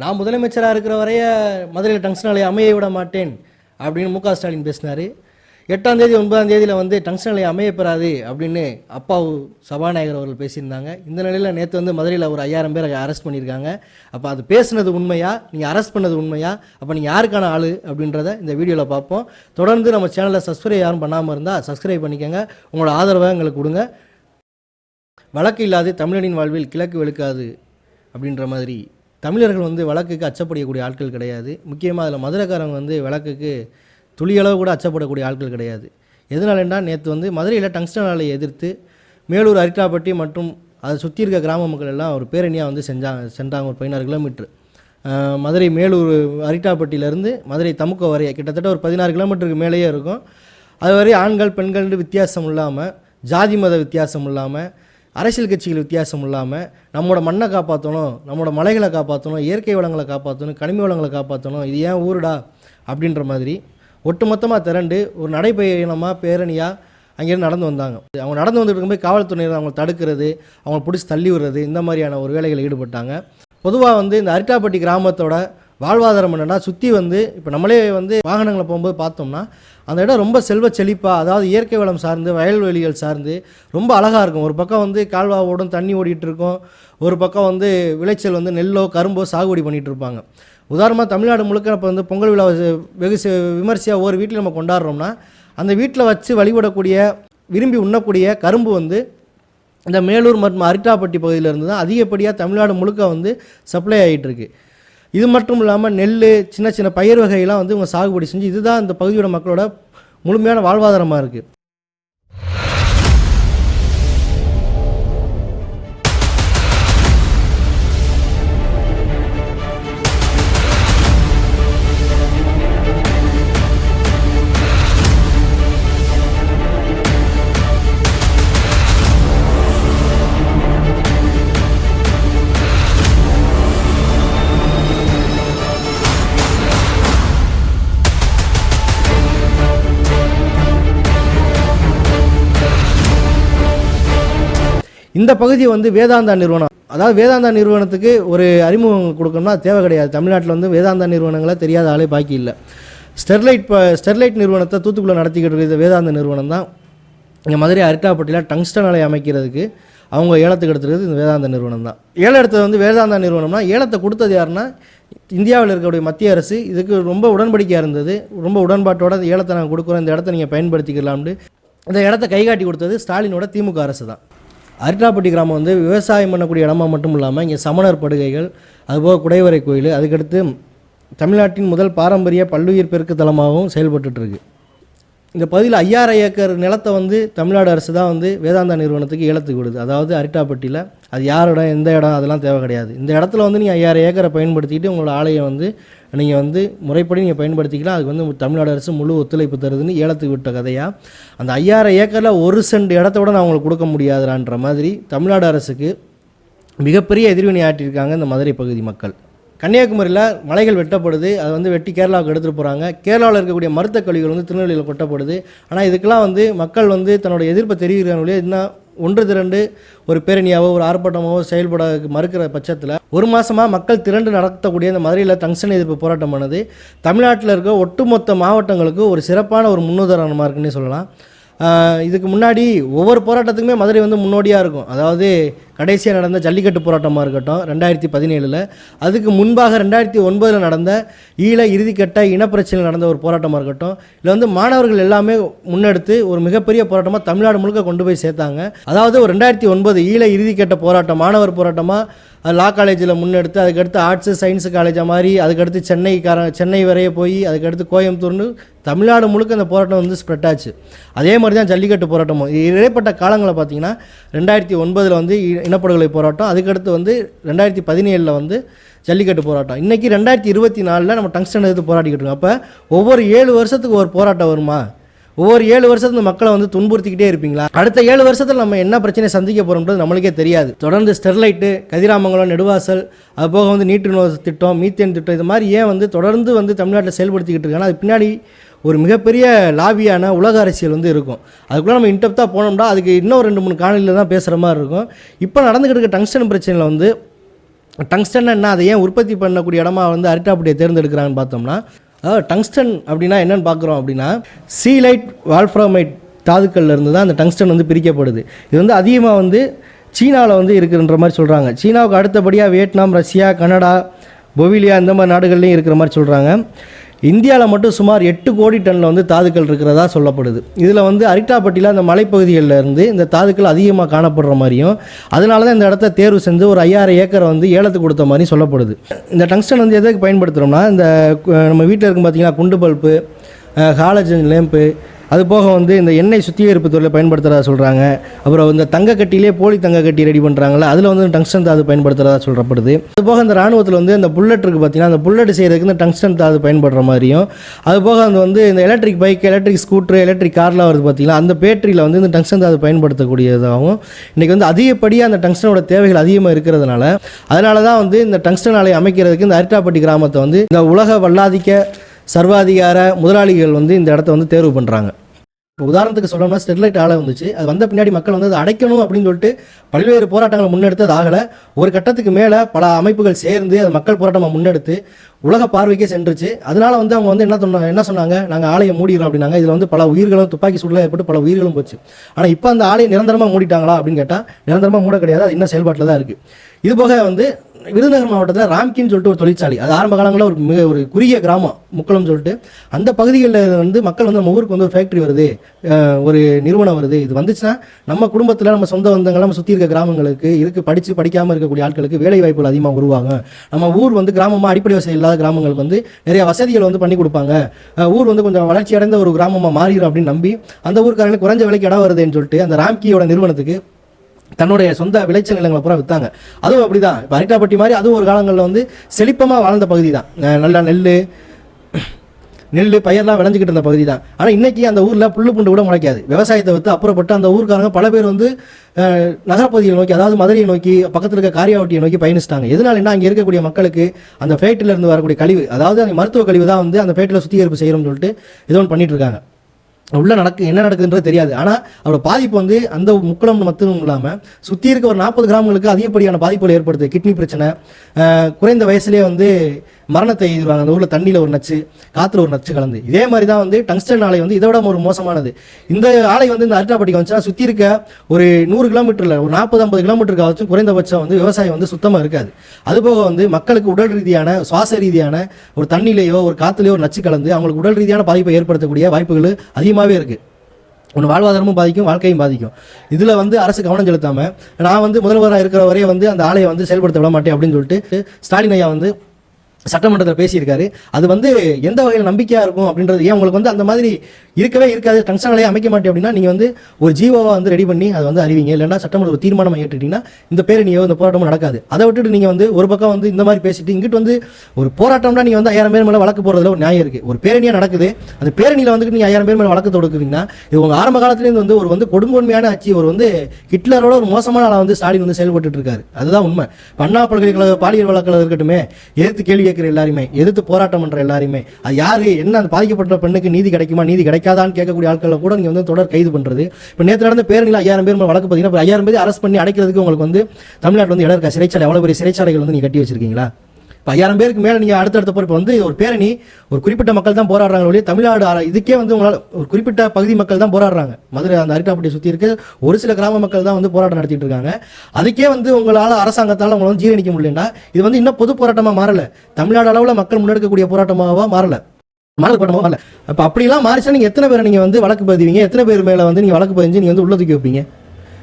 நான் முதலமைச்சராக இருக்கிற வரைய மதுரையில் டங்ஸ்டன் ஆலை அமைய விட மாட்டேன் அப்படின்னு மு க ஸ்டாலின் பேசினார். எட்டாம் தேதி ஒன்பதாம் தேதியில் வந்து டங்ஸ்டன் ஆலை அமையப்படாது அப்படின்னு அப்பாவு சபாநாயகர் அவர்கள் பேசியிருந்தாங்க. இந்த நிலையில் நேற்று வந்து மதுரையில் ஒரு ஐயாயிரம் பேர் அரெஸ்ட் பண்ணியிருக்காங்க. அப்போ அது பேசுனது உண்மையா? நீங்கள் அரெஸ்ட் பண்ணது உண்மையா? அப்போ நீங்கள் யாருக்கான ஆள் அப்படின்றத இந்த வீடியோவில் பார்ப்போம். தொடர்ந்து நம்ம சேனலை சப்ஸ்கிரைப் யாரும் பண்ணாமல் இருந்தால் சப்ஸ்கிரைப் பண்ணிக்கோங்க. உங்களோட ஆதரவை எங்களுக்கு கொடுங்க. வழக்கு இல்லாது தமிழனின் வாழ்வில் கிழக்கு வெளுக்காது அப்படின்ற மாதிரி தமிழர்கள் வந்து வழக்குக்கு அச்சப்படக்கூடிய ஆட்கள் கிடையாது. முக்கியமாக அதில் மதுரைக்காரங்க வந்து வழக்குக்கு துளியளவு கூட அச்சப்படக்கூடிய ஆட்கள் கிடையாது. எதனாலன்னா நேற்று வந்து மதுரையில் டங்ஸ்டன் ஆலையை எதிர்த்து மேலூர் அரிட்டாப்பட்டி மற்றும் அதை சுற்றி இருக்க கிராம மக்கள் எல்லாம் ஒரு பேரணியாக வந்து செஞ்சாங்க சென்றாங்க ஒரு பதினாறு கிலோமீட்ரு மதுரை மேலூர் அரிட்டாப்பட்டியிலேருந்து மதுரை தமுக்க வரைய கிட்டத்தட்ட ஒரு பதினாறு கிலோமீட்டருக்கு மேலேயே இருக்கும். அது வரை ஆண்கள் பெண்கள்னு வித்தியாசம் இல்லாமல் ஜாதி மத வித்தியாசம் இல்லாமல் அரசியல் கட்சிகள் வித்தியாசம் இல்லாமல் நம்மளோட மண்ணை காப்பாற்றணும் நம்மளோட மலைகளை காப்பாற்றணும் இயற்கை வளங்களை காப்பாற்றணும் கனிம வளங்களை காப்பாற்றணும் இது ஏன் ஊருடா அப்படின்ற மாதிரி ஒட்டுமொத்தமாக திரண்டு ஒரு நடைபயணமாக பேரணியாக அங்கேருந்து நடந்து வந்தாங்க. அவங்க நடந்து வந்துட்டு இருக்கும்போது காவல்துறையினர் அவங்களை தடுக்கிறது அவங்களை பிடிச்சி தள்ளி விடுறது இந்த மாதிரியான ஒரு வேலைகளில் ஈடுபட்டாங்க. பொதுவாக வந்து இந்த அரிட்டாப்பட்டி கிராமத்தோட வாழ்வாதாரம் என்னென்னா சுற்றி வந்து இப்போ நம்மளே வந்து வாகனங்களை போகும்போது பார்த்தோம்னா அந்த இடம் ரொம்ப செல்வ செழிப்பாக அதாவது இயற்கை வளம் சார்ந்து வயல்வெளிகள் சார்ந்து ரொம்ப அழகாக இருக்கும். ஒரு பக்கம் வந்து கால்வா ஓடும் தண்ணி ஓடிட்டு இருக்கும். ஒரு பக்கம் வந்து விளைச்சல் வந்து நெல்லோ கரும்போ சாகுபடி பண்ணிகிட்டு இருப்பாங்க. உதாரணமாக தமிழ்நாடு முழுக்க இப்போ வந்து பொங்கல் விழா வெகு விமர்சையாக ஒரு வீட்டில் நம்ம கொண்டாடுறோம்னா அந்த வீட்டில் வச்சு வழிபடக்கூடிய விரும்பி உண்ணக்கூடிய கரும்பு வந்து இந்த மேலூர் மற்றும் அரிட்டாப்பட்டி பகுதியிலேருந்து தான் அதிகப்படியாக தமிழ்நாடு முழுக்க வந்து சப்ளை ஆகிட்டுருக்கு இது மட்டும் இல்லாமல் நெல் சின்ன சின்ன பயிர் வகையெல்லாம் வந்து இவங்க சாகுபடி செஞ்சு இதுதான் இந்த பகுதியோட மக்களோட முழுமையான வாழ்வாதாரமாக இருக்குது இந்த பகுதி வந்து வேதாந்தா நிறுவனம் அதாவது வேதாந்தா நிறுவனத்துக்கு ஒரு அறிமுகம் கொடுக்கணும்னா தேவை கிடையாது. தமிழ்நாட்டில் வந்து வேதாந்தா நிறுவனங்களை தெரியாத ஆளே பாக்கி இல்லை. ஸ்டெர்லைட் இப்போ ஸ்டெர்லைட் நிறுவனத்தை தூத்துக்குள்ள நடத்திக்கிட்டு இருக்கிற வேதாந்த நிறுவனம் தான். இங்கே மதுரை அரிட்டாப்பட்டியில் டங்ஸ்டன் அலை அமைக்கிறதுக்கு அவங்க ஏலத்துக்கு எடுத்துருக்கிறது இந்த வேதாந்த நிறுவனம் தான். ஏலம் எடுத்தது வந்து வேதாந்தா நிறுவனம்னா ஏலத்தை கொடுத்தது யாருன்னா இந்தியாவில் இருக்கக்கூடிய மத்திய அரசு. இதுக்கு ரொம்ப உடன்படிக்கையாக இருந்தது. ரொம்ப உடன்பாட்டோட ஏலத்தை நாங்கள் கொடுக்குறோம். இந்த இடத்த நீங்கள் பயன்படுத்திக்கலாம்னு. இந்த இடத்த கைகாட்டி கொடுத்தது ஸ்டாலினோட திமுக அரசு தான். அரிட்டாப்பட்டி கிராமம் வந்து விவசாயம் பண்ணக்கூடிய இடமா மட்டும் இல்லாமல் இங்கே சமணர் படுகைகள் அதுபோக குடைவரை கோயில் அதுக்கடுத்து தமிழ்நாட்டின் முதல் பாரம்பரிய பல்லுயிர் பெருக்கு தலமாகவும் செயல்பட்டுட்டு இந்த பகுதியில் ஐயாயிரம் ஏக்கர் நிலத்தை வந்து தமிழ்நாடு அரசு தான் வந்து வேதாந்தா நிறுவனத்துக்கு ஏலத்துக்கு விடுது. அதாவது அரிட்டாப்பட்டியில் அது யார் இடம் எந்த இடம் அதெல்லாம் தேவை கிடையாது. இந்த இடத்துல வந்து நீங்கள் ஐயாயிரம் ஏக்கரை பயன்படுத்திக்கிட்டு உங்களோட ஆலையை வந்து நீங்கள் வந்து முறைப்படி நீங்கள் பயன்படுத்திக்கலாம். அதுக்கு வந்து தமிழ்நாடு அரசு முழு ஒத்துழைப்பு தருதுன்னு ஏலத்துக்கு விட்ட கதையாக அந்த ஐயாயிரம் ஏக்கரில் ஒரு சென்ட் இடத்த விட நான் உங்களுக்கு கொடுக்க முடியாதுன்ற மாதிரி தமிழ்நாடு அரசுக்கு மிகப்பெரிய எதிர்வினை ஆற்றியிருக்காங்க இந்த மதுரை பகுதி மக்கள். கன்னியாகுமரியில் மலைகள் வெட்டப்படுது. அதை வந்து வெட்டி கேரளாவுக்கு எடுத்துகிட்டு போகிறாங்க கேரளாவில் இருக்கக்கூடிய மருத்துவ கழிவுகள் வந்து திருநெல்வேலியில் கொட்டப்படுது. ஆனால் இதுக்கெல்லாம் வந்து மக்கள் வந்து தன்னோட எதிர்ப்பை தெரிவிக்கிறாங்களே இதுனா ஒன்று திரண்டு ஒரு பேரணியாவோ ஒரு ஆர்ப்பாட்டமாவோ செயல்பட மறுக்கிற பட்சத்தில் ஒரு மாதமாக மக்கள் திரண்டு நடத்தக்கூடிய இந்த மதுரையில் தங்சன் எதிர்ப்பு போராட்டம் பண்ணது தமிழ்நாட்டில் இருக்க ஒட்டுமொத்த மாவட்டங்களுக்கு ஒரு சிறப்பான ஒரு முன்னுதாரணமாக இருக்குன்னே சொல்லலாம். இதுக்கு முன்னாடி ஒவ்வொரு போராட்டத்துக்குமே மதுரை வந்து முன்னோடியாக இருக்கும். அதாவது கடைசியாக நடந்த ஜல்லிக்கட்டு போராட்டமாக இருக்கட்டும் ரெண்டாயிரத்தி பதினேழில். அதுக்கு முன்பாக ரெண்டாயிரத்தி ஒன்பதில் நடந்த ஈழ இறுதிக்கட்ட இனப்பிரச்சனை நடந்த ஒரு போராட்டமாக இருக்கட்டும் இதில் வந்து மாணவர்கள் எல்லாமே முன்னெடுத்து ஒரு மிகப்பெரிய போராட்டமாக தமிழ்நாடு முழுக்க கொண்டு போய் சேர்த்தாங்க. அதாவது ஒரு ரெண்டாயிரத்தி ஒன்பது ஈழ இறுதிக்கட்ட போராட்டம் மாணவர் போராட்டமாக லா காலேஜில் முன்னெடுத்து அதுக்கடுத்து ஆர்ட்ஸு சயின்ஸு காலேஜாக மாதிரி அதுக்கடுத்து சென்னைக்கார சென்னை வரைய போய் அதுக்கடுத்து கோயம்புத்தூர்னு தமிழ்நாடு முழுக்க அந்த போராட்டம் வந்து ஸ்ப்ரெட் ஆச்சு. அதே மாதிரி தான் ஜல்லிக்கட்டு போராட்டமும். இடைப்பட்ட காலங்களில் பார்த்தீங்கன்னா ரெண்டாயிரத்தி ஒன்பதில் வந்து இ- இனப்படுகொலை போராட்டம். அதுக்கடுத்து வந்து ரெண்டாயிரத்தி பதினேழில் வந்து ஜல்லிக்கட்டு போராட்டம். இன்றைக்கி ரெண்டாயிரத்தி இருபத்தி நாலில் நம்ம டங்ஸ்டன் எடுத்து போராடிக்கிட்டு இருக்கோம். அப்போ ஒவ்வொரு ஏழு வருஷத்துக்கு ஒரு போராட்டம் வருமா? ஒவ்வொரு ஏழு வருஷத்துல மக்களை வந்து துன்புறுத்திக்கிட்டே இருப்பீங்களா? அடுத்த ஏழு வருஷத்தில் நம்ம என்ன பிரச்சனை சந்திக்க போகிறோம்ன்றது நம்மளுக்கே தெரியாது. தொடர்ந்து ஸ்டெர்லைட்டு கதிராமங்கலம் நெடுவாசல் அது போக வந்து நீட்டு நோய் திட்டம் மீத்தேன் திட்டம் இது மாதிரி ஏன் வந்து தொடர்ந்து வந்து தமிழ்நாட்டில் செயல்படுத்திக்கிட்டு இருக்காங்கன்னா அது பின்னாடி ஒரு மிகப்பெரிய லாபியான உலக அரசியல் வந்து இருக்கும். அதுக்குள்ளே நம்ம இன்டெப்த்தாக போனோம்னா அதுக்கு இன்னும் ரெண்டு மூணு காணொலியில் தான் பேசுகிற மாதிரி இருக்கும். இப்போ நடந்துக்கிட்டு இருக்க டங்ஸ்டன் பிரச்சனையில் வந்து டங்ஸ்டன் என்ன அதை ஏன் உற்பத்தி பண்ணக்கூடிய இடமா வந்து அரிட்டாப்பட்டியை தேர்ந்தெடுக்கிறாங்கன்னு பார்த்தோம்னா அதாவது டங்ஸ்டன் அப்படின்னா என்னென்னு பார்க்குறோம் அப்படின்னா சீலைட் வால்ஃப்ரோமைட் தாதுக்கள்ல இருந்து தான் அந்த டங்ஸ்டன் வந்து பிரிக்கப்படுது. இது வந்து அதிகமாக வந்து சீனாவில் வந்து இருக்குன்ற மாதிரி சொல்கிறாங்க சீனாவுக்கு அடுத்தபடியாக வியட்நாம் ரஷ்யா கனடா பொவிலியா இந்த மாதிரி நாடுகள்லையும் இருக்கிற மாதிரி சொல்கிறாங்க இந்தியாவில் மட்டும் சுமார் எட்டு கோடி டன்னில் வந்து தாதுக்கள் இருக்கிறதா சொல்லப்படுது. இதில் வந்து அரிட்டாப்பட்டியில் அந்த மலைப்பகுதிகளில் இருந்து இந்த தாதுக்கள் அதிகமாக காணப்படுற மாதிரியும் அதனால தான் இந்த இடத்த தேர்வு செஞ்சு ஒரு ஐயாயிரம் ஏக்கரை வந்து ஏலத்துக்கு கொடுத்த மாதிரியும் சொல்லப்படுது. இந்த டங்ஸ்டன் வந்து எதுக்கு பயன்படுத்துகிறோம்னா இந்த நம்ம வீட்டில் இருக்கும் பார்த்தீங்கன்னா குண்டு பல்ப்பு ஹாலஜன் லேம்பு அது போக வந்து இந்த எண்ணெய் சுத்திகரிப்பு துறையில் பயன்படுத்துகிறதா சொல்கிறாங்க அப்புறம் இந்த தங்க கட்டிலே போலி தங்க கட்டி ரெடி பண்ணுறாங்களா அதில் வந்து டங்ஸ்டன் தாது பயன்படுத்துகிறதா சொல்லப்படுது. அது போக இந்த ராணுவத்தில் வந்து இந்த புல்லட் இருக்குது பார்த்தீங்கன்னா அந்த புல்லட் செய்கிறதுக்கு இந்த டங்ஸ்டன் தாது பயன்படுற மாதிரியும் அது போக அந்த வந்து இந்த electric bike electric scooter electric கார்லாம் வருது பார்த்தீங்கன்னா அந்த பேட்டரியில் வந்து இந்த டங்ஸ்டன் தாது பயன்படுத்தக்கூடியதாகவும் இன்றைக்கி வந்து அதிகப்படியாக அந்த டங்ஸ்டனோட தேவைகள் அதிகமாக இருக்கிறதுனால அதனால தான் வந்து இந்த டங்ஸ்டன் ஆலை அமைக்கிறதுக்கு இந்த அரிட்டாப்பட்டி கிராமத்தை வந்து இந்த உலக வல்லாதிக்க சர்வாதிகார முதலாளிகள் வந்து இந்த இடத்த வந்து தேர்வு பண்ணுறாங்க இப்போ உதாரணத்துக்கு சொல்லணும்னா ஸ்டெர்லைட் ஆலை வந்துச்சு. அது வந்த பின்னாடி மக்கள் வந்து அதை அடைக்கணும் அப்படின்னு சொல்லிட்டு பல்வேறு போராட்டங்களை முன்னெடுத்து அது ஆகலை. ஒரு கட்டத்துக்கு மேலே பல அமைப்புகள் சேர்ந்து அது மக்கள் போராட்டமாக முன்னெடுத்து உலக பார்வைக்கே சென்றுச்சு. அதனால வந்து அவங்க வந்து என்ன சொன்னாங்க என்ன சொன்னாங்க? நாங்கள் ஆலையை மூடிடுறோம் அப்படின்னாங்க. இதில் வந்து பல உயிர்களும் துப்பாக்கி சூடில் ஏற்பட்டு பல உயிர்களும் போச்சு. ஆனால் இப்போ அந்த ஆலையை நிரந்தரமாக மூடிட்டாங்களா அப்படின்னு கேட்டால் நிரந்தரமாக மூட கிடையாது. அது இன்னும் செயல்பாட்டில் தான் இருக்குது இது போக வந்து விருதுநகர் மாவட்டத்தில் ராம்கின்னு சொல்லிட்டு ஒரு தொழிற்சாலை. அது ஆரம்ப காலங்களில் ஒரு மிக ஒரு குறுகிய கிராமம் முக்கலம் சொல்லிட்டு. அந்த பகுதிகளில் வந்து மக்கள் வந்து நம்ம ஊருக்கு வந்து ஒரு ஃபேக்ட்ரி வருது ஒரு நிறுவனம் வருது. இது வந்துச்சுன்னா நம்ம குடும்பத்தில் நம்ம சொந்த வந்தங்களை நம்ம சுற்றி இருக்க கிராமங்களுக்கு இருக்கு படித்து படிக்காமல் இருக்கக்கூடிய ஆட்களுக்கு வேலை வாய்ப்புகள் அதிகமாக உருவாகும் நம்ம ஊர் வந்து கிராமமாக அடிப்படை வசதி இல்லாத கிராமங்களுக்கு வந்து நிறைய வசதிகள் வந்து பண்ணி கொடுப்பாங்க. ஊர் வந்து கொஞ்சம் வளர்ச்சி அடைந்த ஒரு கிராமமாக மாறிடும் அப்படின்னு நம்பி அந்த ஊருக்காரங்களுக்கு குறைஞ்ச விலைக்கு இடம் வருதுன்னு சொல்லிட்டு அந்த ராம்கியோட நிறுவனத்துக்கு தன்னுடைய சொந்த விளைச்சல் நிலங்களை பூரா விற்றாங்க அதுவும் அப்படிதான். இப்போ அரிட்டாப்பட்டி மாதிரி அதுவும் ஒரு காலங்களில் வந்து செழிப்பமாக வாழ்ந்த பகுதி தான் நல்லா நெல் நெல் பயிரெலாம் விளைஞ்சிக்கிட்டு இருந்த பகுதி தான் ஆனால் இன்றைக்கி அந்த ஊரில் புல்லு புண்டு கூட முளைக்காது. விவசாயத்தை விற்று அப்புறப்பட்டு அந்த ஊருக்காரங்க பல பேர் வந்து நகரப்பகுதியை நோக்கி அதாவது மதுரையை நோக்கி பக்கத்தில் இருக்க காரியாவட்டியை நோக்கி பயணிச்சிட்டாங்க. எதனால என்ன அங்கே இருக்கக்கூடிய மக்களுக்கு அந்த ஃபேட்டில் இருந்து வரக்கூடிய கழிவு அதாவது அந்த மருத்துவ கழிவு தான் வந்து அந்த ஃபேட்டில் சுத்திகரிப்பு செய்கிறோம்னு சொல்லிட்டு ஏதோ ஒன்று பண்ணிட்டு இருக்காங்க. உள்ள நடக்கு என்ன நடக்குதுன்றது தெரியாது. ஆனால் அவரோட பாதிப்பு வந்து அந்த முக்குளம் மட்டும் இல்லாமல் சுற்றி இருக்க ஒரு நாற்பது கிராமங்களுக்கு அதிகப்படியான பாதிப்புகள் ஏற்படுது. கிட்னி பிரச்சனை குறைந்த வயசுலேயே வந்து மரணத்தை எதிர்வாங்க அந்த ஊரில் தண்ணியில் ஒரு நச்சு காற்றுல ஒரு நச்சு கலந்து. இதே மாதிரி தான் வந்து டங்ஸ்டன் ஆலை வந்து இதோட ஒரு மோசமானது. இந்த ஆலை வந்து இந்த அரிட்டாப்பட்டிக்கு வந்துச்சுன்னா சுற்றி இருக்க ஒரு நூறு கிலோமீட்டரில் ஒரு நாற்பது ஐம்பது கிலோமீட்டருக்காவது குறைந்தபட்சம் வந்து விவசாயம் வந்து சுத்தமாக இருக்காது. அதுபோக வந்து மக்களுக்கு உடல் ரீதியான சுவாச ரீதியான ஒரு தண்ணிலேயோ ஒரு காற்றுலையோ ஒரு நச்சு கலந்து அவங்களுக்கு உடல் ரீதியான பாதிப்பை ஏற்படுத்தக்கூடிய வாய்ப்புகள் அதிகமாகவே இருக்குது ஒன்று வாழ்வாதாரமும் பாதிக்கும் வாழ்க்கையும் பாதிக்கும். இதில் வந்து அரசு கவனம் செலுத்தாமல் நான் வந்து முதல்வராக இருக்கிற வரையே வந்து அந்த ஆலையை வந்து செயல்படுத்த விட மாட்டேன் அப்படின்னு சொல்லிட்டு ஸ்டாலின் ஐயா வந்து சட்டமன்றத்தில் பேசியிருக்காரு. அது வந்து எந்த வகையில் நம்பிக்கையாக இருக்கும் அப்படின்றது ஏன் உங்களுக்கு வந்து அந்த மாதிரி இருக்கவே இருக்காது டங்ஷன் அமைக்க மாட்டேன் அப்படின்னா நீங்கள் வந்து ஒரு ஜீவோவை வந்து ரெடி பண்ணி அதை வந்து அறிவிங்க. இல்லைன்னா சட்டமன்ற ஒரு தீர்மானம் ஏற்றுட்டீங்கன்னா இந்த பேரணியோ இந்த போராட்டமும் நடக்காது. அதை விட்டுட்டு நீங்கள் வந்து ஒரு பக்கம் வந்து இந்த மாதிரி பேசிட்டு இங்கிட்டு வந்து ஒரு போராட்டம்னா நீங்கள் வந்து ஐயாயிரம் பேர் மேலே வழக்கு போகிறதுல ஒரு நியாயம் இருக்குது ஒரு பேரணியாக நடக்குது. அந்த பேரணியில் வந்துட்டு நீங்கள் ஐயாயிரம் பேர் மேலே வழக்கு தொடுக்குறீங்கன்னா இது உங்கள் ஆரம்ப காலத்துலேருந்து வந்து ஒரு வந்து கொடுங்கொன்மையான ஆட்சி ஒரு வந்து ஹிட்லரோட ஒரு மோசமான ஆளாக வந்து ஸ்டாலின் வந்து செயல்பட்டு இருக்காரு. அதுதான் உண்மை. பன்னா பல்கலைக்கழக பாலியல் வழக்கில் இருக்கட்டுமே எதிர்த்து கேள்வி கேட்குற எல்லாருமே எதிர்த்து போராட்டம் பண்ற எல்லாருமே அது யாரு என்ன அந்த பாதிக்கப்பட்ட பெண்ணுக்கு நீதி கிடைக்குமா நீதி கிடைக்காதான்னு கேட்கக்கூடிய ஆட்களை கூட நீங்க வந்து தொடர் கைது பண்றது. இப்போ நேற்று நடந்த பேரணியில் ஐயாயிரம் பேர் வழக்கு பார்த்தீங்கன்னா ஐயாயிரம் பேர் அரெஸ்ட் பண்ணி அடைக்கிறதுக்கு உங்களுக்கு வந்து தமிழ்நாட்டில் வந்து இடம் சிறைச்சாலை எவ்வளவு பெரிய சிறைச்சாலைகள் வந்து நீங்கள் கட்டி வச்சிருக்கீங்களா? இப்போ ஐயாயிரம் பேருக்கு மேலே நீங்கள் அடுத்தடுத்த பொறுப்பு வந்து ஒரு பேரணி ஒரு குறிப்பிட்ட மக்கள் தான் போராடுறாங்க ஒழிய தமிழ்நாடு இதுக்கே வந்து உங்களால் ஒரு குறிப்பிட்ட பகுதி மக்கள் தான் போராடுறாங்க. மதுரை அந்த அரிட்டாப்பட்டியை சுற்றி இருக்க ஒரு சில கிராம மக்கள் தான் வந்து போராட்டம் நடத்திட்டு இருக்காங்க. அதுக்கே வந்து உங்களால் அரசாங்கத்தால் உங்களை வந்து ஜீரணிக்க முடியலன்னா இது வந்து இன்னும் பொது போராட்டமாக மாறலை. தமிழ்நாடு அளவில் மக்கள் முன்னெடுக்கக்கூடிய போராட்டமாக மாறல. மாறல் போராட்டமாக அப்போ அப்படிலாம் மாறிச்சா நீங்கள் எத்தனை பேரை நீங்கள் வந்து வழக்கு பதிவீங்க? எத்தனை பேர் மேலே வந்து நீங்கள் வழக்கு பதிஞ்சு நீங்கள் வந்து உள்ள தூக்கி வைப்பீங்க?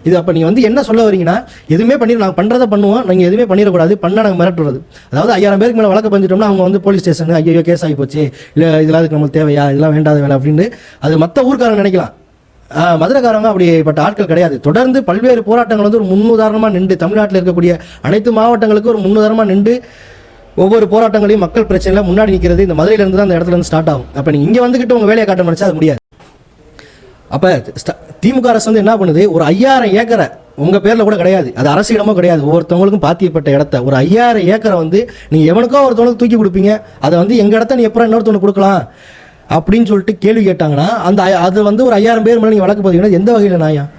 இது அப்போ நீங்கள் வந்து என்ன சொல்ல வரீங்கன்னா எதுவுமே பண்ணி நாங்கள் பண்ணுறதை பண்ணுவோம் நீங்கள் எதுவுமே பண்ணிடக்கூடாது பண்ணால் நாங்கள் மிரட்டுறது. அதாவது ஐயாயிரம் பேருக்கு மேலே வழக்கு பண்ணிட்டோம்னா அவங்க வந்து போலீஸ் ஸ்டேஷன் ஐயோ கேஸ் ஆகி போச்சு இல்லை இதெல்லாம் அதுக்கு நம்மளுக்கு தேவையா இதெல்லாம் வேண்டாத வேலை அப்படின்னு அது மற்ற ஊர்க்காரங்க நினைக்கலாம். ஆஹ் மதுரைக்காரங்க அப்படிப்பட்ட ஆட்கள் கிடையாது. தொடர்ந்து பல்வேறு போராட்டங்கள் வந்து ஒரு முன்னுதாரணமாக நின்று தமிழ்நாட்டில் இருக்கக்கூடிய அனைத்து மாவட்டங்களுக்கும் ஒரு முன்னுதாரணமாக நின்று ஒவ்வொரு போராட்டங்களையும் மக்கள் பிரச்சனையில் முன்னாடி நிற்கிறது இந்த மதுரையிலேருந்து தான் அந்த இடத்துல இருந்து ஸ்டார்ட் ஆகும். அப்போ நீங்கள் இங்கே வந்துக்கிட்டு உங்கள் வேலையை காட்ட நினச்சா அது முடியாது. அப்போ திமுக அரசு வந்து என்ன பண்ணுது? ஒரு ஐயாயிரம் ஏக்கரை உங்கள் பேரில் கூட கிடையாது. அது அரசு இடமும் கிடையாது. ஒவ்வொருத்தவங்களுக்கும் பாத்தியப்பட்ட இடத்த. ஒரு ஐயாயிரம் ஏக்கரை வந்து நீங்கள் எவனுக்கோ ஒருத்தவனுக்கு தூக்கி கொடுப்பீங்க. அதை வந்து எங்கள் இடத்த நீ எப்போ இன்னொருத்தவனுக்கு கொடுக்கலாம். அப்படின்னு சொல்லிட்டு கேள்வி கேட்டாங்கன்னா அந்த ஐ- அது வந்து ஒரு ஐயாயிரம் பேர் மேலே நீங்கள் வழக்கு பார்த்தீங்கன்னா எந்த வகையில் நியாயம்?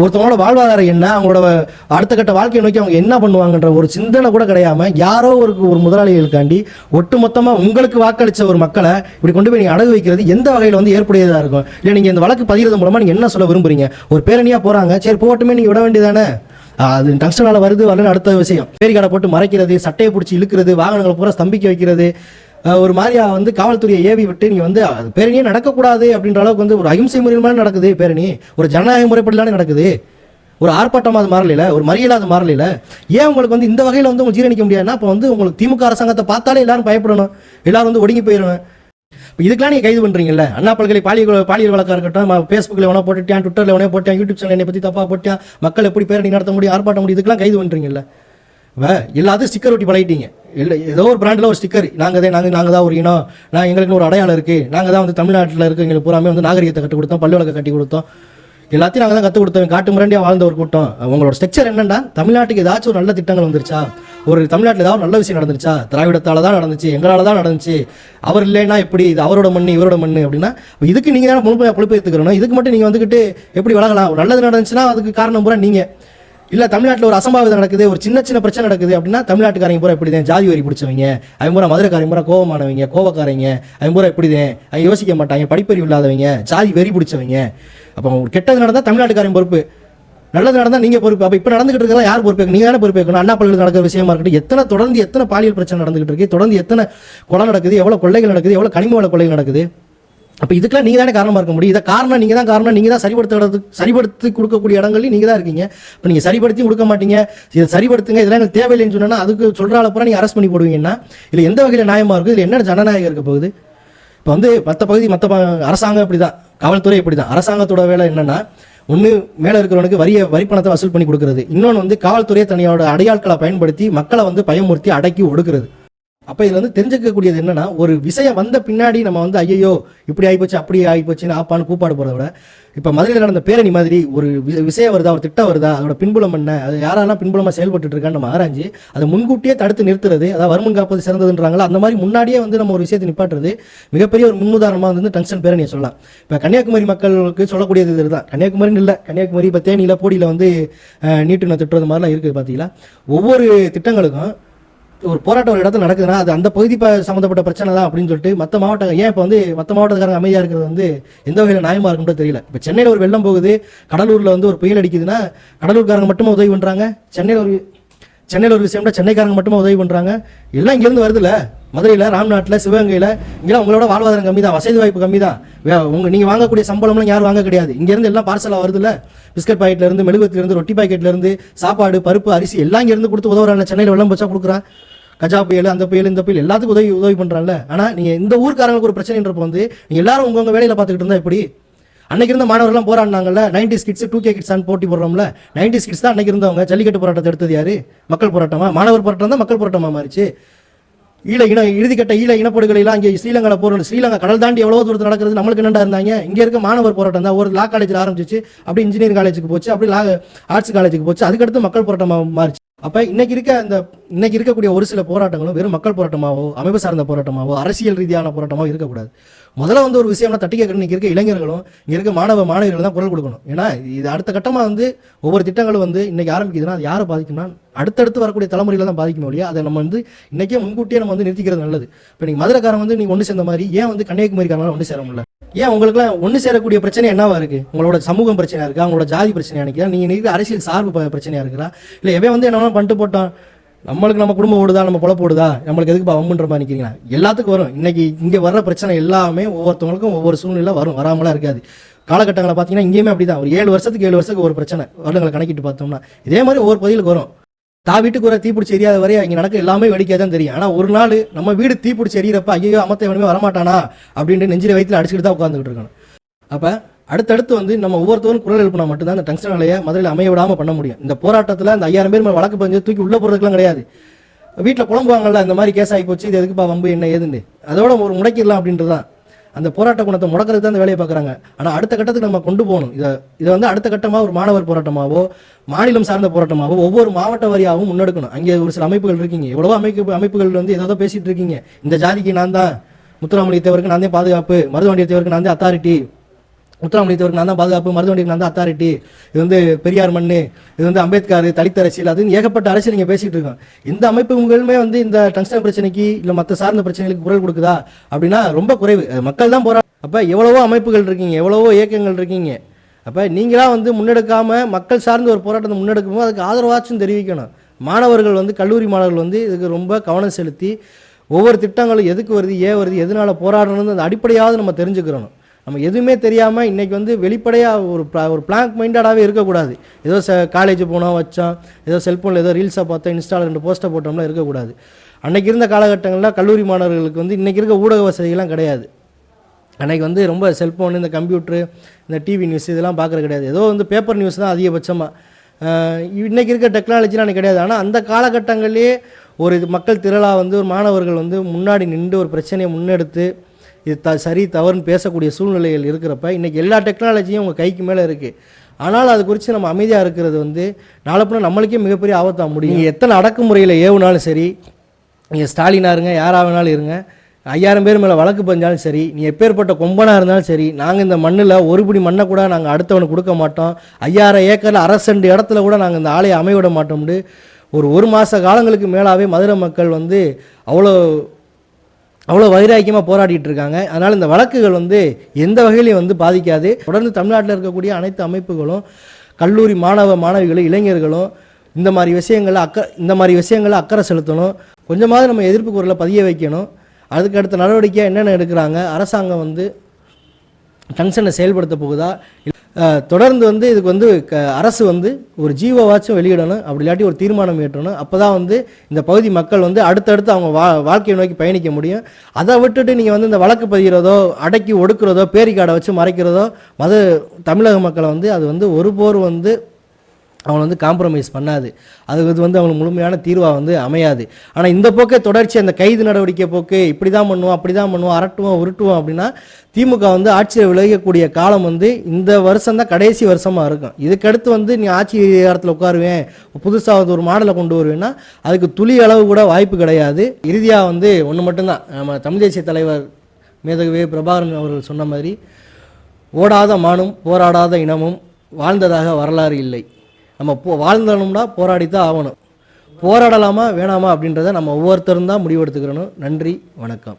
ஒருத்தவங்களோட வாழ்வாதாரம் என்ன அவங்களோட அடுத்த கட்ட வாழ்க்கையை நோக்கி அவங்க என்ன பண்ணுவாங்கன்ற ஒரு சிந்தனை கூட கிடையாம யாரோ ஒரு ஒரு முதலாளிகளுக்காண்டி ஒட்டுமொத்தமா உங்களுக்கு வாக்களித்த ஒரு மக்களை இப்படி கொண்டு போய் நீங்கள் அடகு வைக்கிறது எந்த வகையில் வந்து ஏற்புடையதாக இருக்கும்? இல்லை நீங்கள் இந்த வழக்கு பதிகிறது மூலமாக நீங்கள் என்ன சொல்ல விரும்புறீங்க? ஒரு பேரணியாக போகிறாங்க சரி போகட்டுமே நீங்கள் விட வேண்டியதானே? அது டங்ஸ்டனால வருது வரலன்னு அடுத்த விஷயம். பேரிகாடை போட்டு மறைக்கிறது சட்டையை பிடிச்சி இழுக்கிறது வாகனங்களை பூரா ஸ்தம்பிக்க வைக்கிறது ஒரு மாதிரியா வந்து காவல்துறையை ஏவி விட்டு நீங்க வந்து பேரணியே நடக்கக்கூடாது அப்படின்ற அளவுக்கு வந்து ஒரு அகிம்சை முறையில் நடக்குது பேரணி. ஒரு ஜனநாயக முறைப்படிலான நடக்குது. ஒரு ஆர்ப்பாட்டமாக அது மாறல ஒரு மறியல அது ஏன் உங்களுக்கு வந்து இந்த வகையில் வந்து உங்களுக்கு ஜீரணிக்க முடியாதுன்னா அப்போ வந்து உங்களுக்கு திமுக அரசாங்கத்தை பார்த்தாலே எல்லாரும் பயப்படணும். எல்லாரும் வந்து ஒடுங்கி போயிடணும். இப்போ இதுக்கெல்லாம் நீங்கள் கைது பண்ணுறீங்கல்ல அண்ணா பல்கலை பாலியல் பாலியல் வழக்காக இருக்கட்டும் ஃபேஸ்புக்கில் எவனோ போட்டுட்டான் ட்விட்டரில் எவனோ போட்டான் யூடியூப் சேனல் என்னை பற்றி தப்பாக போட்டான் மக்கள் எப்படி பேரணி நடத்த முடியும் ஆர்ப்பாட்ட முடியும் இதுக்கெல்லாம் கைது பண்ணுறீங்கல்ல இப்போ எல்லாத்தையும் ஸ்டிக்கர் ஒட்டி பழகிட்டீங்க. இல்லை ஏதோ ஒரு பிராண்டில் ஒரு ஸ்டிக்கர் நாங்கள் தான் நாங்கள் நாங்கள் தான் ஒரு இனம் நான் எங்களுக்கு ஒரு அடையாளம் இருக்குது நாங்கள் தான் வந்து தமிழ்நாட்டில் இருக்க எங்களுக்கு பூராமே வந்து நாகரிகத்தை கற்றுக் கொடுத்தோம் பள்ளி வழக்கை கட்டி கொடுத்தோம். எல்லாத்தையும் நாங்கள் தான் கற்றுக் கொடுத்தோம். காட்டு முரண்டியாக வாழ்ந்த ஒரு கூட்டம். உங்களோட ஸ்ட்ரக்சர் என்னன்னா தமிழ்நாட்டுக்கு ஏதாச்சும் ஒரு நல்ல திட்டங்கள் வந்துருச்சா? ஒரு தமிழ்நாட்டில் ஏதாவது நல்ல விஷயம் நடந்துருச்சா? திராவிடத்தால் தான் நடந்துச்சு எங்களால் தான் நடந்துச்சு. அவர் இல்லைன்னா எப்படி? இது அவரோட மண் இவரோட மண் அப்படின்னா இதுக்கு நீங்கள் தான் முழுமையாக எடுத்துக்கிறோம் இதுக்கு மட்டும் நீங்கள் வந்துக்கிட்டு எப்படி வழங்கலாம்? நல்லது நடந்துச்சுன்னா அதுக்கு காரணம் பூரா நீங்கள் இல்ல தமிழ்நாட்டில் ஒரு அசம்பாவிதம் நடக்குது ஒரு சின்ன சின்ன பிரச்சனை நடக்குது அப்படின்னா தமிழ்நாட்டுக்காரங்க பூரா இப்படிதான். ஜாதி வரி பிடிச்சவங்க அவங்க பூரா மதுரைக்காரங்க பூரா கோவமானவங்க கோவக்காரங்க அவங்க பூரா எப்படிதான் அவங்க யோசிக்க மாட்டாங்க படிப்பறிவு இல்லாதவங்க ஜாதி வெறி பிடிச்சவங்க. அப்போ கெட்டது நடந்தால் தமிழ்நாட்டுக்காரங்க பொறுப்பு. நல்லது நடந்தா நீங்கள் பொறுப்பு. அப்போ இப்போ நடந்துகிட்டு இருக்கா யார் பொறுப்பு? நீங்கள் தானே பொறுப்பேற்கணும் அண்ணா பல்கலைக்கழக நடக்கிற விஷயமா இருக்கட்டும் எத்தனை தொடர்ந்து எத்தனை பாலியல் பிரச்சனை நடந்துகிட்டு இருக்கு தொடர்ந்து எத்தனை கொலை நடக்குது எவ்வளோ கொள்ளைகள் நடக்குது எவ்வளோ கனிம வள கொள்ளைகள் நடக்குது. அப்போ இதுக்கெல்லாம் நீங்கள் தானே காரணமாக இருக்க முடியும். இதை காரணம் நீங்கள் தான் காரணம். நீங்கள் தான் சரிப்படுத்துறது சரிப்படுத்தி கொடுக்கக்கூடிய இடங்கள்லையும் நீங்கள் தான் இருக்கீங்க. இப்போ நீங்கள் சரிப்படுத்தியும் கொடுக்க மாட்டீங்க. இதை சரிப்படுத்துங்க. இதெல்லாம் எனக்கு தேவையில்லைன்னு சொன்னால் அதுக்கு சொல்கிற அளப்புறம் நீங்கள் அரெஸ்ட் பண்ணி போடுவீங்கன்னா இல்லை எந்த வகையில் நியாயமாக இருக்குது இதில் என்ன ஜனநாயகம் இருக்க போகுது? இப்போ வந்து மற்ற பகுதி மற்ற அரசாங்கம் இப்படி தான் காவல்துறை இப்படி தான் அரசாங்கத்தோட வேலை என்னென்னா ஒன்று மேலே இருக்கிறவனுக்கு வரிய வரி பணத்தை வசூல் பண்ணி கொடுக்குறது. இன்னொன்று வந்து காவல்துறையை தனியோட அடையாட்களை பயன்படுத்தி மக்களை வந்து பயமுறுத்தி அடக்கி ஒடுக்குறது. அப்போ இதில் வந்து தெரிஞ்சுக்கக்கூடியது என்னன்னா ஒரு விஷயம் வந்த பின்னாடி நம்ம வந்து ஐயோ இப்படி ஆகிப்போச்சு அப்படி ஆகிப்போச்சுன்னு ஆப்பான்னு கூப்பாடு போகிறத விட இப்போ மதுரையில் நடந்த பேரணி மாதிரி ஒரு வி- விஷயம் வருதா ஒரு திட்டம் வருதா அதோட பின்புலம் என்ன அது யாரெல்லாம் பின்புலமாக செயல்பட்டு இருக்கான்னு நம்ம ஆராய்ஞ்சு அதை முன்கூட்டியே தடுத்து நிறுத்துறது அதாவது வருமன் காப்பது சிறந்ததுன்றாங்களா அந்த மாதிரி முன்னாடியே வந்து நம்ம ஒரு விஷயத்தை நிப்பாட்டுறது மிகப்பெரிய ஒரு முன்னுதாரணமாக வந்து டங்ஷன் பேரணியை சொல்லலாம். இப்போ கன்னியாகுமரி மக்களுக்கு சொல்லக்கூடியது இதுதான் கன்னியாகுமரின்னு இல்லை கன்னியாகுமரி இப்போ தேனியில் போடியில் வந்து நீட்டுன திட்டுறது மாதிரிலாம் இருக்குது பார்த்தீங்களா ஒவ்வொரு திட்டங்களுக்கும் ஒரு போராட்டம் ஒரு இடத்துல நடக்குதுன்னா அது அந்த பகுதி சம்மந்தப்பட்ட பிரச்சனை தான் அப்படின்னு சொல்லிட்டு மற்ற மாவட்டம் ஏன் இப்போ வந்து மற்ற மாவட்டக்காரங்க அமைதியாக இருக்கிறது வந்து எந்த வகையில் நியாயமாக இருக்கும்னு தெரியல. இப்போ சென்னையில் ஒரு வெள்ளம் போகுது கடலூரில் வந்து ஒரு புயல் அடிக்குதுன்னா கடலூர்காரங்க மட்டுமே உதவி பண்ணுறாங்க சென்னையில் ஒரு சென்னையில் ஒரு விஷயம்னா சென்னைக்காரங்க மட்டுமே உதவி பண்ணுறாங்க எல்லாம் இங்கேருந்து வருதுல்ல. மதுரையில் ராம்நாட்டில் சிவகங்கையில் இங்கெல்லாம் உங்களோட வாழ்வாதாரம் கம்மி தான் வசதி வாய்ப்பு கம்மி தான் உங்க நீங்கள் வாங்கக்கூடிய சம்பளம்லாம் யாரும் வாங்க கிடையாது. இங்கேருந்து எல்லாம் பார்சலாக வருதுல்ல. பிஸ்கட் பாக்கெட்லேருந்து மெழுகுவத்திலேருந்து ரொட்டி பாக்கெட்லேருந்து சாப்பாடு பருப்பு அரிசி எல்லாம் இங்கேருந்து கொடுத்து உதவுறாங்க. சென்னையில் வெள்ளம் போச்சா கொடுக்குறான். கஜா புயல் அந்த புயல் இந்த புயல் எல்லாத்துக்கும் உதவி உதவி பண்றான்ல. ஆனா நீங்கள் இந்த ஊர்க்காரங்களுக்கு ஒரு பிரச்சனைன்றப்ப வந்து நீங்க எல்லாரும் உங்க வேலையில பார்த்துக்கிட்டு இருந்தா எப்படி? அன்னைக்கு இருந்த மாணவர்கள்லாம் போராடினாங்கல்ல ninety kids two K kids போட்டி போடுறோம்ல. நைன்டி கிட்ஸ் தான் அன்னைக்கு இருந்தவங்க. ஜல்லிக்கட்டு போராட்டத்தை எடுத்தது யாரு? மக்கள் போராட்டமா? மாணவர் போராட்டம் தான் மக்கள் போராட்டமா மாறிச்சு. ஈழ இன இறுதிக்கட்ட ஈழ இனப்படுகளை எல்லாம் அங்கே ஸ்ரீலங்கால போறோம் ஸ்ரீலங்கா கடல் தாண்டி எவ்வளவு தூரத்தில் நடக்கிறது? நம்மளுக்கு என்னடா இருந்தாங்க? இங்கே இருக்க மாணவர் போராட்டம் தான். ஒரு லா காலேஜில் ஆரம்பிச்சிச்சு. அப்படி இன்ஜினியரிங் காலேஜுக்கு போச்சு. அப்படி லா ஆர்ட்ஸ் காலேஜுக்கு போச்சு. அதுக்கடுத்து மக்கள் போராட்டமாக மாறிச்சு. அப்போ இன்னைக்கு இருக்க அந்த இன்னைக்கு இருக்கக்கூடிய ஒரு சில போராட்டங்களும் வெறும் மக்கள் போராட்டமாவோ அமைப்பு சார்ந்த போராட்டமாவோ அரசியல் ரீதியான போராட்டமாவோ இருக்கக்கூடாது. முதல்ல வந்து ஒரு விஷயம்னா தட்டி கேட்கணும். இன்னைக்கு இருக்க இளைஞர்களும் இங்கே இருக்க மாணவ மாணவிகள் தான் குரல் கொடுக்கணும். ஏன்னா இது அடுத்த கட்டமாக வந்து ஒவ்வொரு திட்டங்களும் வந்து இன்னைக்கு ஆரம்பிக்குதுன்னா அது யாரை பாதிக்கும்னா அடுத்தடுத்து வரக்கூடிய தலைமுறையில தான் பாதிக்கும் இல்லையா அதை நம்ம வந்து இன்னைக்கே முன்கூட்டியே நம்ம வந்து நிறுத்திக்கிறது நல்லது. இப்போ நீங்கள் மதுரைக்காரன் வந்து நீங்கள் ஒன்று சேர்ந்த மாதிரி ஏன் வந்து கன்னியாகுமரிக்காரங்க ஒன்று சேர முடியல? ஏன் உங்களுக்குலாம் ஒன்று சேரக்கூடிய பிரச்சனை என்னவா இருக்கு? உங்களோட சமூகம் பிரச்சனையா இருக்கா? உங்களோட ஜாதி பிரச்சனையா நினைக்கிறா? நீங்க இன்னைக்கு அரசியல் சார்பு பிரச்சனையா இருக்கிறா? இல்லை எவன் வந்து என்ன பண்ணிட்டு போட்டான். நம்மளுக்கு நம்ம குடும்பம் ஓடுதா நம்ம பொழப்பு ஓடுதா? நம்மளுக்கு எதுக்கு வம்புன்ற மாதிரி நிற்கிறீங்களா எல்லாத்துக்கும் வரும். இன்னைக்கு இங்கே வர்ற பிரச்சனை எல்லாமே ஒவ்வொருத்தவங்களுக்கும் ஒவ்வொரு சூழ்நிலை வரும். வராமலாம் இருக்காது. காலகட்டங்களை பார்த்தீங்கன்னா இங்கேயுமே அப்படிதான். ஒரு ஏழு வருஷத்துக்கு ஏழு வருஷத்துக்கு ஒரு பிரச்சனை. வருடங்களை கணக்கிட்டு பார்த்தோம்னா. இதே மாதிரி ஒவ்வொரு பகுதிகளுக்கு வரும். தா வீட்டுக்கு ஒரு தீப்பிடிச்சி எரியாத வரைய இங்கே நடக்க எல்லாமே வேடிக்கை தான் தெரியும். ஆனால் ஒரு நாள் நம்ம வீடு தீப்பிடிச்சி எரியறப்ப ஐயோ அமத்த எவனுமே வரமாட்டானா? அப்படின்ட்டு நெஞ்சில வயிற்றுல அடிச்சுட்டு தான் உட்காந்துக்கிட்டு இருக்கணும். அப்போ அடுத்தடுத்து வந்து நம்ம ஒவ்வொருத்தரும் குரல் எழுப்பினா மட்டும்தான் அந்த டங்ஸ்டன் நிலையை மதுரையில் அமைய விடாமல் பண்ண முடியும். இந்த போராட்டத்தில் அந்த ஐயாயிரம் பேர் வழக்கு பதிஞ்சு தூக்கி உள்ள போகிறதுக்குலாம் கிடையாது. வீட்டில் புலம்புவாங்கல்ல இந்த மாதிரி கேஸ் ஆகி போச்சு இது எதுக்குப்பா வம்பு என்ன ஏதுன்னு. அதோட ஒரு முடக்கிடலாம் அப்படின்றதுதான். அந்த போராட்ட குணத்தை முடக்கிறதுக்கு தான் அந்த வேலையை பார்க்குறாங்க. ஆனால் அடுத்த கட்டத்துக்கு நம்ம கொண்டு போகணும். இதை இதை வந்து அடுத்த கட்டமாக ஒரு மாணவர் போராட்டமாகவோ மாநிலம் சார்ந்த போராட்டமாகவோ ஒவ்வொரு மாவட்ட வரியாகவும் முன்னெடுக்கணும். அங்கே ஒரு சில அமைப்புகள் இருக்கீங்க. எவ்வளவோ அமைப்பு அமைப்புகள் வந்து ஏதோ பேசிகிட்டு இருக்கீங்க. இந்த ஜாதிக்கு நான் தான் முத்துராமலிங்க தேவருக்கு நான் தான் பாதுகாப்பு மருதுவண்டிய தேவருக்கு நான் தான் அத்தாரிட்டி முத்துராமலிங்கத்தவருக்கு நான் தான் பாதுகாப்பு மருதுவண்டிக்கு நான் தான் அத்தாரிட்டி இது வந்து பெரியார் மண்ணு இது வந்து அம்பேத்கர் தலித்த அரசியல் அதுன்னு ஏகப்பட்ட அரசியல் நீங்கள் பேசிகிட்டு இருக்கோம். இந்த அமைப்புகளுமே வந்து இந்த டங்ஸ்டன் பிரச்சனைக்கு இல்லை மற்ற சார்ந்த பிரச்சனைகளுக்கு குரல் கொடுக்குதா? அப்படின்னா ரொம்ப குறைவு. மக்கள் தான் போரா அப்போ எவ்வளவோ அமைப்புகள் இருக்கீங்க எவ்வளவோ இயக்கங்கள் இருக்கீங்க. அப்போ நீங்களாக வந்து முன்னெடுக்காமல் மக்கள் சார்ந்த ஒரு போராட்டத்தை முன்னெடுக்கும் போது அதுக்கு ஆதரவாச்சும் தெரிவிக்கணும். மாணவர்கள் வந்து கல்லூரி மாணவர்கள் வந்து இதுக்கு ரொம்ப கவனம் செலுத்தி ஒவ்வொரு திட்டங்களும் எதுக்கு வருது ஏன் வருது எதனால போராடணும்னு அந்த அடிப்படையாவது நம்ம தெரிஞ்சுக்கிறணும். நம்ம எதுவுமே தெரியாமல் இன்றைக்கி வந்து வெளிப்படையாக ஒரு ஒரு பிளாங்க் மைண்டடாகவே இருக்கக்கூடாது. ஏதோ ச காலேஜ் போனோம் வச்சோம் ஏதோ செல்ஃபோனில் ஏதோ ரீல்ஸாக பார்த்தோம் இன்ஸ்டாவில் ரெண்டு போஸ்ட்டை போட்டோம்லாம் இருக்கக்கூடாது. அன்னைக்கு இருந்த காலகட்டங்களில் கல்லூரி மாணவர்களுக்கு வந்து இன்றைக்கி இருக்க ஊடக வசதிகள்லாம் கிடையாது. அன்றைக்கி வந்து ரொம்ப செல்ஃபோன் இந்த கம்ப்யூட்ரு இந்த டிவி நியூஸ் இதெல்லாம் பார்க்குறது கிடையாது. ஏதோ வந்து பேப்பர் நியூஸ் தான் அதிகபட்சமாக இன்றைக்கி இருக்க டெக்னாலஜிலாம் எனக்கு கிடையாது. ஆனால் அந்த காலகட்டங்களிலே ஒரு இது மக்கள் திரளாக வந்து ஒரு மாணவர்கள் வந்து முன்னாடி நின்று ஒரு பிரச்சனையை முன்னெடுத்து இது த சரி தவறுன்னு பேசக்கூடிய சூழ்நிலைகள் இருக்கிறப்ப இன்றைக்கி எல்லா டெக்னாலஜியும் உங்கள் கைக்கு மேலே இருக்குது ஆனால் அது குறித்து நம்ம அமைதியாக இருக்கிறது வந்து நாளப்பின நம்மளுக்கே மிகப்பெரிய ஆபத்தாக முடியும். நீங்கள் எத்தனை அடக்குமுறையில் ஏவுனாலும் சரி நீங்கள் ஸ்டாலினாக இருங்க யாராக வேணாலும் இருங்க ஐயாயிரம் பேர் மேலே வழக்கு பஞ்சாலும் சரி நீ எப்பேற்பட்ட கொம்பனாக இருந்தாலும் சரி நாங்கள் இந்த மண்ணில் ஒரு பிடி மண்ணை கூட நாங்கள் அடுத்தவனுக்கு கொடுக்க மாட்டோம். ஐயாயிரம் ஏக்கரில் அரசண்டு இடத்துல கூட நாங்கள் இந்த ஆலையை அமைய விட மாட்டோம்னு. ஒரு ஒரு மாத காலங்களுக்கு மேலாகவே மதுரை மக்கள் வந்து அவ்வளோ அவ்வளோ வைராக்கியமாக போராடிட்டு இருக்காங்க. அதனால் இந்த வழக்குகள் வந்து எந்த வகையிலையும் வந்து பாதிக்காது. தொடர்ந்து தமிழ்நாட்டில் இருக்கக்கூடிய அனைத்து அமைப்புகளும் கல்லூரி மாணவ மாணவிகளும் இளைஞர்களும் இந்த மாதிரி விஷயங்களில் அக்க இந்த மாதிரி விஷயங்களில் அக்கறை செலுத்தணும். கொஞ்சமாவது நம்ம எதிர்ப்பு குரலை பதிய வைக்கணும். அதுக்கு அடுத்த நடவடிக்கையாக என்னென்ன எடுக்கிறாங்க? அரசாங்கம் வந்து ஃபங்க்ஷனை செயல்படுத்த போகுதா? தொடர்ந்து வந்து இதுக்கு வந்து க அரசு வந்து ஒரு ஜீவவாச்சும் வெளியிடணும் அப்படி இல்லாட்டி ஒரு தீர்மானம் ஏற்றணும் அப்போ தான் வந்து இந்த பகுதி மக்கள் வந்து அடுத்தடுத்து அவங்க வா வாழ்க்கையை நோக்கி பயணிக்க முடியும். அதை விட்டுட்டு நீங்கள் வந்து இந்த வழக்கு பதிகிறதோ அடக்கி ஒடுக்கிறதோ பேரிக்காடை வச்சு மறைக்கிறதோ மத தமிழக மக்களை வந்து அது வந்து ஒருபோர் வந்து அவங்களை வந்து காம்ப்ரமைஸ் பண்ணாது. அது இது வந்து அவங்களுக்கு முழுமையான தீர்வாக வந்து அமையாது. ஆனால் இந்த போக்கே தொடர்ச்சி அந்த கைது நடவடிக்கை போக்கு இப்படி தான் பண்ணுவோம் அப்படி தான் பண்ணுவோம் அரட்டுவோம் உருட்டுவோம் அப்படின்னா திமுக வந்து ஆட்சியை விலகக்கூடிய காலம் வந்து இந்த வருஷம் தான் கடைசி வருஷமாக இருக்கும். இதுக்கடுத்து வந்து நீ ஆட்சி அதிகாரத்தில் உட்காருவேன் புதுசாக வந்து ஒரு மாடலை கொண்டு வருவேன்னா அதுக்கு துளி அளவு கூட வாய்ப்பு கிடையாது. இறுதியாக வந்து ஒன்று மட்டும்தான். நம்ம தமிழ் தேசிய தலைவர் மேதகவே பிரபாகரன் அவர்கள் சொன்ன மாதிரி ஓடாத மானும் போராடாத இனமும் வாழ்ந்ததாக வரலாறு இல்லை. நம்ம போ வாழ்ந்தணும்னா போராடித்தான் ஆகணும். போராடலாமா வேணாமா அப்படின்றத நம்ம ஒவ்வொருத்தரும் தான் முடிவெடுத்துக்கிறணும். நன்றி வணக்கம்.